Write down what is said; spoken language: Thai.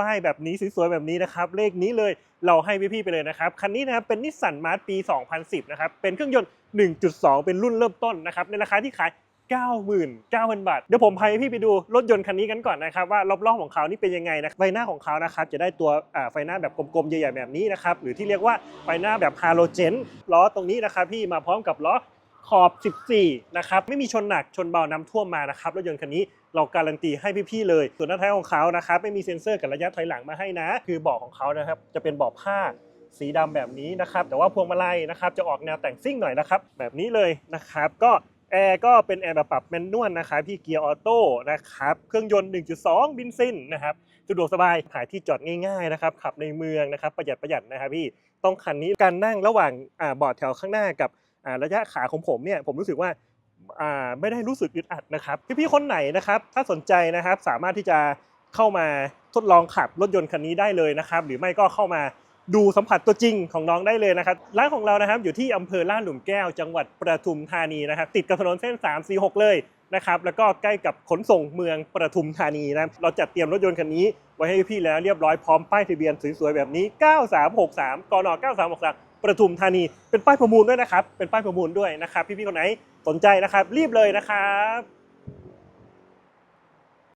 ป้ายแบบนี้สวยๆแบบนี้นะครับ เลขนี้เลยเราให้พี่ๆไปเลยนะครับ คันนี้นะครับเป็นนิสสันมาร์ปี 2010 นะครับ เป็นเครื่องยนต์ 1.2 เป็นรุ่นเริ่มต้นนะครับ ในราคาที่ขาย 99,000 บาท เดี๋ยวผมพาพี่ไปดูรถยนต์คันนี้กันก่อนนะครับว่ารอบๆของเขานี่เป็นยังไงนะไฟหน้าของเขานะครับจะได้ตัวไฟหน้าแบบกลมๆใหญ่ๆแบบนี้นะครับหรือที่เรียกว่าไฟหน้าแบบฮาโลเจนล้อตรงนี้นะครับพี่มาพร้อมกับล้อ ขอบ 14 นะครับ ไม่มีชนหนักชนเบาน้ำท่วมมานะครับ รถยนต์คันนี้เราการันตีให้พี่ๆเลย ส่วนด้าท้ายของเขานะครับ ไม่มีเซ็นเซอร์กับระยะถอยหลังมาให้นะ คือเบาะของเขานะครับ จะเป็นเบาะผ้าสีดำแบบนี้นะครับ แต่ว่าพวงมาลัยนะครับ จะออกแนวแต่งซิ่งหน่อยนะครับ แบบนี้เลยนะครับ ก็แอร์ก็เป็นแอร์แบบปรับแมนนวลนะครับพี่เกียร์ออโต้นะครับ เครื่องยนต์ 1.2 บินซินนะครับสะดวกสบายหาที่จอดง่ายๆนะครับ ขับในเมืองนะครับ ประหยัดประหยัดนะครับพี่ ต้องคันนี้การนั่งระหว่างอ่าเบาะแถวข้างหน้ากับ ระยะขาของผมเนี่ยผมรู้สึกว่าอ่าไม่ได้รู้สึกอึดอัดนะครับ พี่ๆคนไหนนะครับ ถ้าสนใจนะครับสามารถที่จะเข้ามาทดลองขับรถยนต์คันนี้ได้เลยนะครับ หรือไม่ก็เข้ามาดูสัมผัสตัวจริงของน้องได้เลยนะครับร้านของเรานะครับอยู่ที่อำเภอลาดหลุมแก้ว จังหวัดประทุมธานีนะครับ ติดกับถนนเส้น 346 เลยนะครับ แล้วก็ใกล้กับขนส่งเมืองประทุมธานีนะเราจัดเตรียมรถยนต์คันนี้ไว้ให้พี่แล้วเรียบร้อยพร้อมป้ายทะเบียนสวยๆแบบนี้ 9363กน9363 ประทุมธานี เป็นป้ายประมูลด้วยนะครับ เป็นป้ายประมูลด้วยนะครับ พี่ๆคนไหนสนใจนะครับ รีบเลยนะครับ